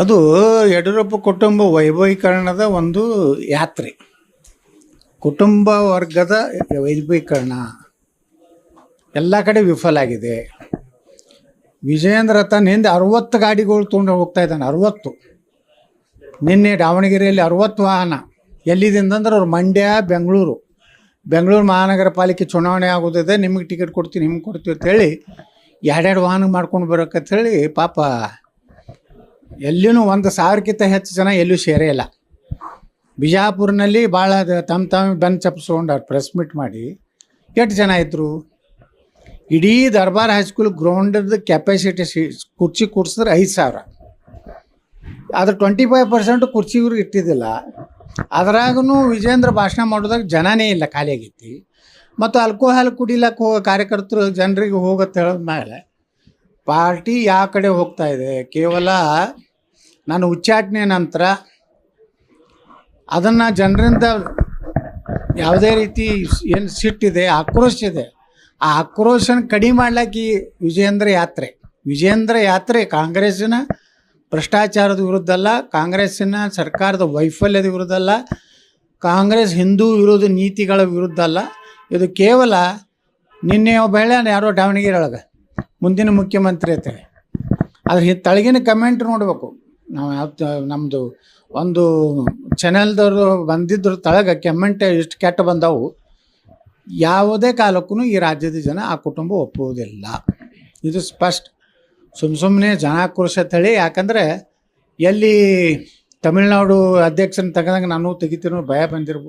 ಅದು ಯಡಿಯೂರಪ್ಪ ಕುಟುಂಬ ವೈಭವೀಕರಣದ ಒಂದು ಯಾತ್ರೆ. ಕುಟುಂಬ ವರ್ಗದ ವೈಭವೀಕರಣ. ಎಲ್ಲ ಕಡೆ ವಿಫಲ ಆಗಿದೆ. ವಿಜಯೇಂದ್ರ ತನ್ನ ಹಿಂದೆ ಅರವತ್ತು ಗಾಡಿಗಳು ತೊಗೊಂಡು ಹೋಗ್ತಾ ಇದ್ದಾನೆ, ಅರವತ್ತು. ನಿನ್ನೆ ದಾವಣಗೆರೆಯಲ್ಲಿ ಅರವತ್ತು ವಾಹನ. ಎಲ್ಲಿದಿಂದ ಅಂದ್ರೆ ಅವ್ರು ಮಂಡ್ಯ, ಬೆಂಗಳೂರು. ಬೆಂಗಳೂರು ಮಹಾನಗರ ಪಾಲಿಕೆ ಚುನಾವಣೆ ಆಗೋದಿದೆ, ನಿಮಗೆ ಟಿಕೆಟ್ ಕೊಡ್ತೀನಿ, ನಿಮ್ಗೆ ಕೊಡ್ತೀವಿ ಅಂತೇಳಿ ಎರಡೆರಡು ವಾಹನ ಮಾಡ್ಕೊಂಡು ಬರೋಕಂತೇಳಿ ಪಾಪ ಎಲ್ಲಿನೂ ಒಂದು ಸಾವಿರಕ್ಕಿಂತ ಹೆಚ್ಚು ಜನ ಎಲ್ಲೂ ಸೇರೇ ಇಲ್ಲ. ಬಿಜಾಪುರ್ನಲ್ಲಿ ಭಾಳ ತಮ್ಮ ತಮ್ಮ ಬೆನ್ ಚಪ್ಪಿಸ್ಕೊಂಡವ್ರು ಪ್ರೆಸ್ ಮೀಟ್ ಮಾಡಿ ಎಷ್ಟು ಜನ ಇದ್ದರು ಇಡೀ ದರ್ಬಾರ್ ಹೈಸ್ಕೂಲ್ ಗ್ರೌಂಡದ ಕೆಪಾಸಿಟಿ ಕುರ್ಚಿ ಕೂಡ್ಸಿದ್ರೆ ಐದು ಸಾವಿರ. ಅದ್ರ ಟ್ವೆಂಟಿ ಫೈವ್ ಪರ್ಸೆಂಟ್ ಕುರ್ಚಿ ಇವ್ರಿಗೆ ಇಟ್ಟಿದ್ದಿಲ್ಲ. ಅದ್ರಾಗೂ ವಿಜೇಂದ್ರ ಭಾಷಣ ಮಾಡೋದಾಗ ಜನನೇ ಇಲ್ಲ ಖಾಲಿ ಆಗೈತಿ ಮತ್ತು ಆಲ್ಕೋಹಾಲ್ ಕುಡಿಲಕ್ಕೆ ಹೋಗೋ ಕಾರ್ಯಕರ್ತರು ಜನರಿಗೆ ಹೋಗತ್ತೆ ಹೇಳಿದ ಮೇಲೆ ಪಾರ್ಟಿ ಯಾವ ಕಡೆ ಹೋಗ್ತಾ ಇದೆ? ಕೇವಲ ನಾನು ಉಚ್ಚಾಟನೆ ನಂತರ ಅದನ್ನು ಜನರಿಂದ ಯಾವುದೇ ರೀತಿ ಏನು ಸಿಟ್ಟಿದೆ, ಆಕ್ರೋಶ ಇದೆ. ಆ ಆಕ್ರೋಶನ ಕಡಿಮೆ ಮಾಡ್ಲಿಕ್ಕೆ ಈ ವಿಜಯೇಂದ್ರ ಯಾತ್ರೆ. ವಿಜಯೇಂದ್ರ ಯಾತ್ರೆ ಕಾಂಗ್ರೆಸ್ಸಿನ ಭ್ರಷ್ಟಾಚಾರದ ವಿರುದ್ಧ ಅಲ್ಲ, ಕಾಂಗ್ರೆಸ್ಸಿನ ಸರ್ಕಾರದ ವೈಫಲ್ಯದ ವಿರುದ್ಧ ಅಲ್ಲ, ಕಾಂಗ್ರೆಸ್ ಹಿಂದೂ ವಿರೋಧ ನೀತಿಗಳ ವಿರುದ್ಧ ಅಲ್ಲ. ಇದು ಕೇವಲ ನಿನ್ನೆ ಒಬ್ಬ ಹೇಳ್ಯಾನ, ಯಾರೋ ದಾವಣಗೆರೆ ಒಳಗೆ ಮುಂದಿನ ಮುಖ್ಯಮಂತ್ರಿ ಅಂತೇಳಿ. ಅದ್ರ ತಳಗಿನ ಕಮೆಂಟ್ ನೋಡಬೇಕು. ನಾವು ಯಾವ್ದು ನಮ್ಮದು ಒಂದು ಚಾನೆಲ್ದವರು ಬಂದಿದ್ರು ತಳಗ ಕಮೆಂಟ್ ಇಷ್ಟು ಕೆಟ್ಟ ಬಂದವು. ಯಾವುದೇ ಕಾಲಕ್ಕೂ ಈ ರಾಜ್ಯದ ಜನ ಆ ಕುಟುಂಬ ಒಪ್ಪುವುದಿಲ್ಲ. ಇದು ಸ್ಪಷ್ಟ. ಸುಮ್ಮ ಸುಮ್ಮನೆ ಜನಾಕ್ರೋಶ ತಳಿ, ಯಾಕಂದರೆ ಎಲ್ಲಿ ತಮಿಳ್ನಾಡು ಅಧ್ಯಕ್ಷನ ತೆಗೆದಂಗೆ ನಾನು ತೆಗಿತೀನೋ ಭಯ ಬಂದಿರ್ಬೋದು